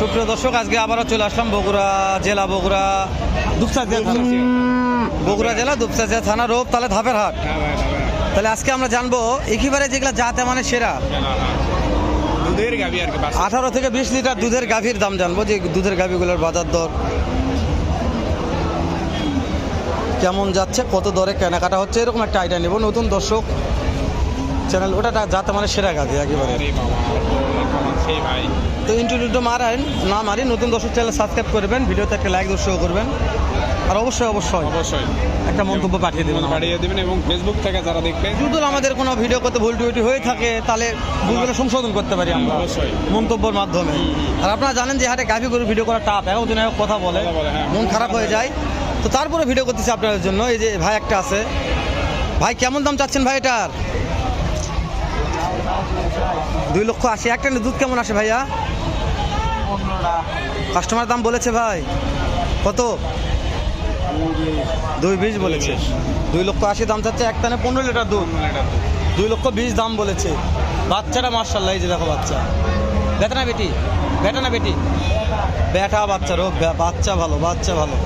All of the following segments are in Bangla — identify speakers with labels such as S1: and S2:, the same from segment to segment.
S1: সুপ্রিয় দর্শক আজকে আবারও চলে আসলাম বগুড়া জেলা বগুড়া দুপচাচিয়া থানা বগুড়া জেলা দুপচাচিয়া থানা রোপ তাহলে ধাপের হাট। তাহলে আজকে আমরা জানব একেবারে যেগুলো জাতে মানে সেরা। আঠারো থেকে বিশ লিটার দুধের গাভীর দাম জানব যে দুধের গাভীগুলোর বাজার দর। কেমন যাচ্ছে কত দরে কেনাকাটা হচ্ছে এরকম একটা আইডিয়া নেব। নতুন দর্শক চ্যানেল ওটা যাতে মানে সেরা গাভী একেবারে। তো ইন্টারভিউটা মারেন না মারি নতুন দর্শক চ্যানেল সাবস্ক্রাইব করবেন ভিডিওতে একটা লাইক দর্শক করবেন। আর অবশ্যই অবশ্যই।
S2: অবশ্যই।
S1: একটা মন্তব্য পাঠিয়ে দেবেন।
S2: পাঠিয়ে দেবেন এবং ফেসবুক থেকে যারা দেখবে
S1: যদি আমাদের কোনো ভিডিও করতে ভুল টুইটি হয়ে থাকে তাহলে ভুলগুলো সংশোধন করতে পারি আমরা
S2: অবশ্যই।
S1: মন্তব্যের মাধ্যমে। আর আপনারা জানেন যে হাটে গাভি করে ভিডিও করা টাপ এক কথা বলে।
S2: কথা বলে, হ্যাঁ।
S1: মন খারাপ হয়ে যায়। তো তারপরে ভিডিও করতেছি আপনাদের জন্য। এই যে ভাই একটা আছে। ভাই কেমন দাম চাচ্ছেন ভাই এটার? দুই লক্ষ আশি। এক একটা দুধ কেমন আসে ভাইয়া? কাস্টমার দাম বলেছে ভাই। কত? দুই বিশ বলেছে। দুই লক্ষ আশি দাম চাচ্ছে একটানে পনেরো লিটার দুধ। দুই লক্ষ বিশ দাম বলেছে। বাচ্চাটা মার্শাল্লাহ এই যে দেখো বাচ্চা। বেটা না বেটি? বেটা না বেটি? বেটা বাচ্চা রোগ বাচ্চা ভালো বাচ্চা ভালো।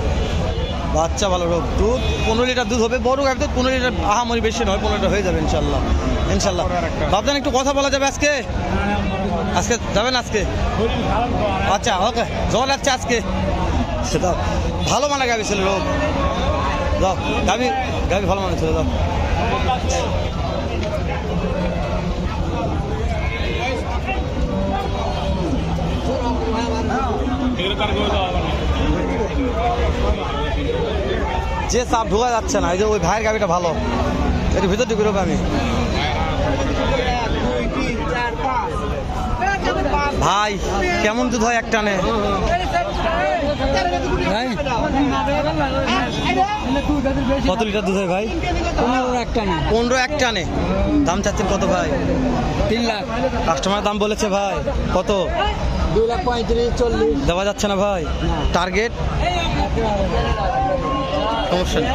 S1: বাচ্চা ভালো রোগ। দুধ, পনেরো লিটার দুধ হবে, বড় গাড়িতে পনেরো লিটার আহামরি বেশি নয়, পনেরো লিটার হয়ে যাবে ইনশাল্লাহ ইনশাল্লাহ। ভাবছেন একটু কথা বলা যাবে আজকে? আজকে যাবেন আজকে? আচ্ছা ওকে। জল লাগছে আজকে? সেটা ভালো মানে গাবি ছিল রোগ যাও, গাবি গাবি ভালো মানে ছিল যে চাপ ঢোকা যাচ্ছে না, এই যে ওই ভাইয়ের গাবিটা ভালো। এর ভিতর ঢুকে আমি। ভাই কেমন দুধ হয় একটানে কত লিটার দুধ হয় ভাই?
S3: পনেরো একটা না
S1: পনেরো একটানে দাম চাচ্ছেন কত ভাই?
S3: তিন লাখ।
S1: কাস্টমার দাম বলেছে ভাই কত?
S3: দুই লাখ পঁয়ত্রিশ চল্লিশ।
S1: দেওয়া যাচ্ছে না ভাই? টার্গেট সমস্যা নেই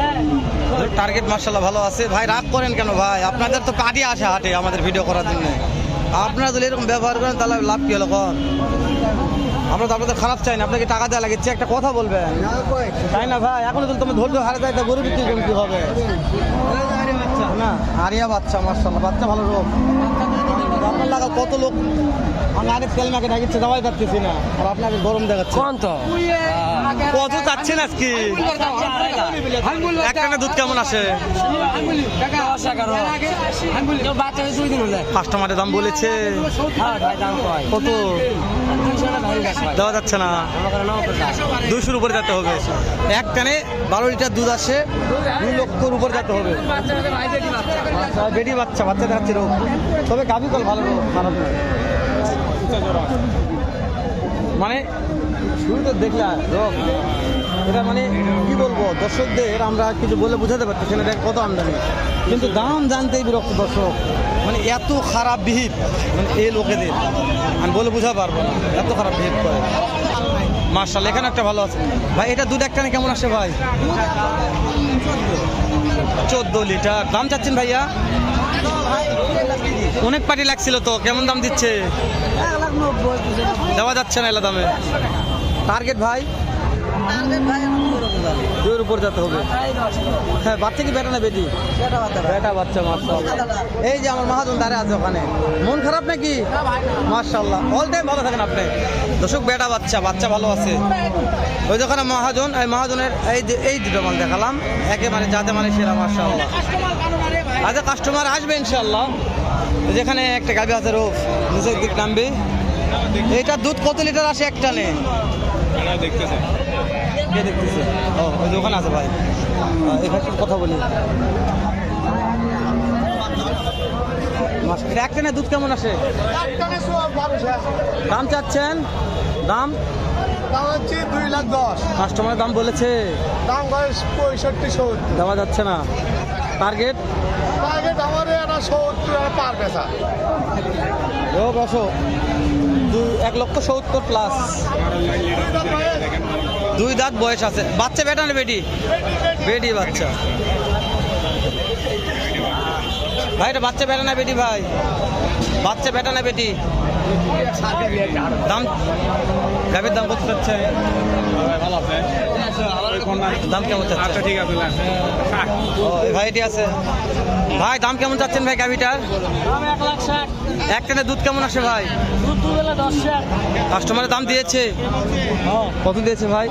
S1: টার্গেট মার্শাল্লাহ ভালো আছে। ভাই রাগ করেন কেন ভাই? আপনাদের তো কাটি আসে হাটে আমাদের ভিডিও করার জন্য। আপনারা যদি এরকম ব্যবহার করেন তাহলে লাভ কি হলো কন? আমরা তো আপনাদের খারাপ চাই না আপনাকে টাকা দেওয়া লাগছে একটা কথা বলবেন। তাই না ভাই? এখন যদি তুমি ধৈর্য হারে যায় তা গরু বিক্রি করুন কি হবে? না আরিয়া বাচ্চা মার্শাল্লাহ বাচ্চা ভালো রোগ। আপনার লাগা কত লোক আমি আগে তেল মাকে ডাকিচ্ছে দাওয়াই পাচ্ছি না। আর আপনাকে গরম দেখাচ্ছে।
S3: কোন তো?
S1: কত চাচ্ছেন আজকে একটা দুধ কেমন আসে?
S3: হলে
S1: কাস্টমারের দাম বলেছে। কত?
S3: টাকা
S1: দেওয়া যাচ্ছে না। দুশোর উপরে যেতে হবে। এক টানে বারো লিটার দুধ আসে, দুই লক্ষর উপর যেতে হবে।
S3: বেটি বাচ্চা
S1: বাচ্চা বাচ্চা দেখাচ্ছে রোগ তবে গাভি কল ভালো, খারাপ মানে শুরুতে দেখলাম রোগ এটা মানে কি বলব, দর্শকদের আমরা কিছু বলে বোঝাতে পারতেছি না দেখ কত আমদানি। কিন্তু দাম জানতেই বিরক্ত দর্শক। মানে এত খারাপ বিহিত মানে এই লোকেদের, আমি বলে বোঝা পারব না, এত খারাপ বিহিত করে। মার্শাল এখানে একটা ভালো আছে। ভাই, এটা দুধ একটানে কেমন আসে ভাই? চোদ্দ লিটার। দাম চাচ্ছেন ভাইয়া? অনেক পার্টি লাগছিল তো, কেমন দাম দিচ্ছে? দেওয়া যাচ্ছে না এলা দামে। টার্গেট ভাই? দুইয়ের উপর যেতে হবে। হ্যাঁ বাচ্চা কি বেটা না বেটি? বেটা বাচ্চা মার্শাল্লাহ এই যে আমার মহাজন দাঁড়িয়ে আছে ওখানে। মন খারাপ নাকি? মার্শাল্লাহ অল টাইম ভালো থাকেন আপনি। দর্শক বেটা বাচ্চা বাচ্চা ভালো আছে। ওই যেখানে মহাজন এই মহাজনের এই যে এই দুটো মাল দেখালাম। একেবারে যাতে মানে সেরা মার্শাল্লাহ আচ্ছা কাস্টমার আসবে ইনশাল্লাহ যেখানে একটা গাবি আছে রোফ নিচের দিক নামবে। এইটা দুধ কত লিটার আসে একটা নে
S2: এরা দেখতেছে।
S1: কে দেখতেছে? ও ওই দোকান আছে ভাই। এখানে কথা বলি। দুধ কেমন আসে? দাম চাচ্ছেন? দাম?
S4: দাম হচ্ছে দুই লাখ দশ
S1: কাস্টমারের দাম বলেছে।
S4: দাম করে পঁয়ষট্টি সত্তর
S1: দেওয়া যাচ্ছে না। টার্গেট
S4: টার্গেট আমার সত্তর পার পেশা
S1: বসো এক লক্ষ সত্তর প্লাস দুই দাঁত বয়স আছে। বাচ্চা বেটা না বেটি? বেটি বাচ্চা। ভাই এটা বাচ্চা বেটা না বেটি ভাই? বাচ্চা বেটা না বেটি? দাম গাভীর দাম কত চাচ্ছে? দাম কেমন
S2: আচ্ছা
S1: চাচ্ছে
S2: ঠিক আছে
S1: এই ভাইটি আছে। ভাই দাম কেমন চাচ্ছেন ভাই গাভীটার?
S3: এক লাখ ষাট
S1: এক টানে দুধ কেমন আসে ভাই?
S3: দুধ দুবেলা
S1: কাস্টমারের দাম দিয়েছে? কত দিয়েছে ভাই?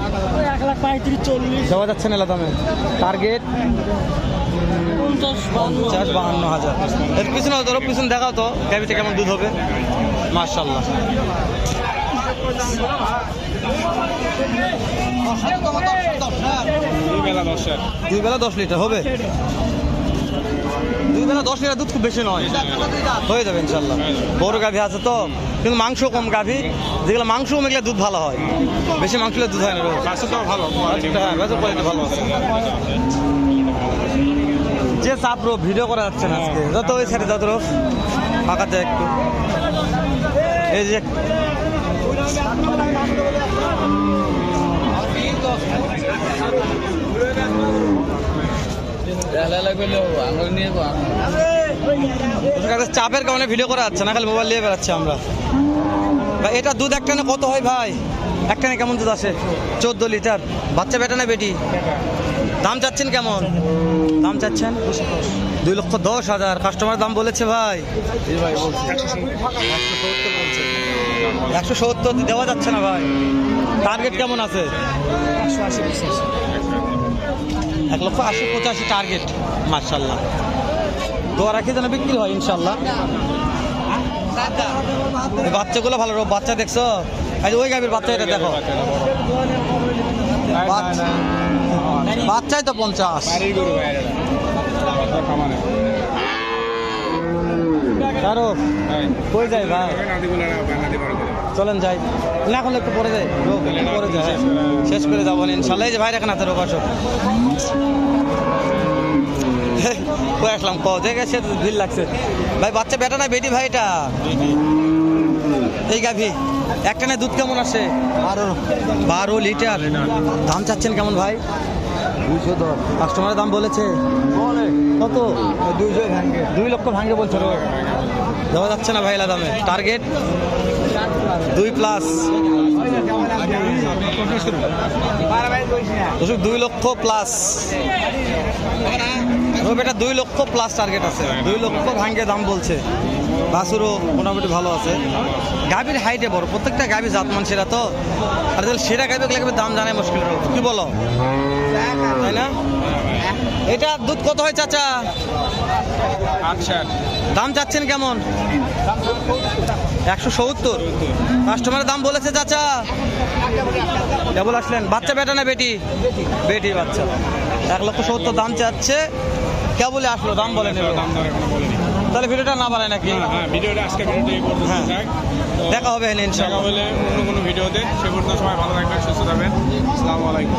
S3: এক লাখ পঁয়ত্রিশ চল্লিশ।
S1: দেওয়া যাচ্ছে না দামে। টার্গেট
S3: পঞ্চাশ
S1: পঞ্চাশ বাহান্ন হাজার। এর পিছনে ধরো পিছনে দেখাও তো গাভিটা কেমন দুধ হবে? মার্শাল্লাহ
S2: দুই বেলা
S1: দশ লিটার হবে? দুই বেলা দশ লিটার দুধ খুব বেশি নয়। হয়ে যাবে ইনশাল্লাহ। বড় গাভী আছে তো, কিন্তু মাংস কম গাভী। যেগুলো মাংস কম, এগুলো দুধ ভালো হয়। বেশি মাংস দুধ হয় না রোজ।
S2: বাসু ভালো
S1: হ্যাঁ কোয়ালিটি ভালো যে চাপ রো ভিডিও করা যাচ্ছে না আজকে। যত ওই সাইডে, যত রো ফাঁকা যায় একটু। এই যে ওদের কাছে চাপের কারণে ভিডিও করা যাচ্ছে না, খালি মোবাইল নিয়ে বেড়াচ্ছে আমরা। ভাই, এটা দুধ একটানে কত হয় ভাই? একটানে কেমন দুধ আসে? চোদ্দ লিটার। বাচ্চা বেটা না বেটি? দাম চাচ্ছেন কেমন? দাম চাচ্ছেন? দুই লক্ষ দশ হাজার। কাস্টমার দাম বলেছে ভাই। একশো সত্তর দেওয়া যাচ্ছে না ভাই। টার্গেট কেমন আছে? এক লক্ষ আশি পঁচাশি টার্গেট মার্শাল্লাহ দোয়া রাখি যেন বিক্রি হয় ইনশাল্লাহ বাচ্চাগুলো ভালো বাচ্চা দেখছ? ওই গাভীর বাচ্চা এটা দেখো। বাচ্চাই তো পঞ্চাশ। কই যায় ভাই? চলেন যাই। না এখন একটু পরে যাই। পরে যাই। শেষ করে যাব ইনশাল্লাহ। যে ভাই রেখে না তো রোগ আসো কই আসলাম? ক সে ভিড় লাগছে। ভাই বাচ্চা বেটা না বেটি ভাই এটা? এই গাভি একটা না দুধ কেমন আসে? বারো। বারো লিটার। দাম চাচ্ছেন কেমন ভাই? দুইশো দশ। কাস্টমারের দাম বলেছে। কত? দুইশো ভাঙ্গে দুই লক্ষ ভাঙ্গে বলছে। দেওয়া যাচ্ছে না ভাই এলা দামে টার্গেট দুই প্লাস দুই লক্ষ প্লাস এটা দুই লক্ষ প্লাস টার্গেট আছে। দুই লক্ষ ভাঙ্গে দাম বলছে। বাসুরও মোটামুটি ভালো আছে। গাভীর হাইটে বড়। প্রত্যেকটা গাভী জাত মানুষেরা তো। আর তাহলে সেটা গাভী লাগবে দাম জানাই মুশকিল কি বলো? তাই না? এটা দুধ কত হয়, চাচা?
S2: আচ্ছা।
S1: দাম চাচ্ছেন কেমন? একশো সত্তর। কাস্টমারের দাম বলেছে চাচা। কেবল আসলেন। বাচ্চা বেটা না বেটি? বেটি বাচ্চা। এক লক্ষ সত্তর দাম চাচ্ছে। কেবলই আসলো দাম বলে নেবে তাহলে ভিডিওটা না বাড়ায় নাকি?
S2: হ্যাঁ, হ্যাঁ ভিডিওটা আজকে ভিডিওটা
S1: হ্যাঁ। দেখা হবে
S2: দেখা
S1: ইনশাআল্লাহ
S2: হলে অন্য কোনো ভিডিওতে। সে পর্যন্ত সবাই ভালো থাকবেন সুস্থ থাকবেন। আসসালামু আলাইকুম।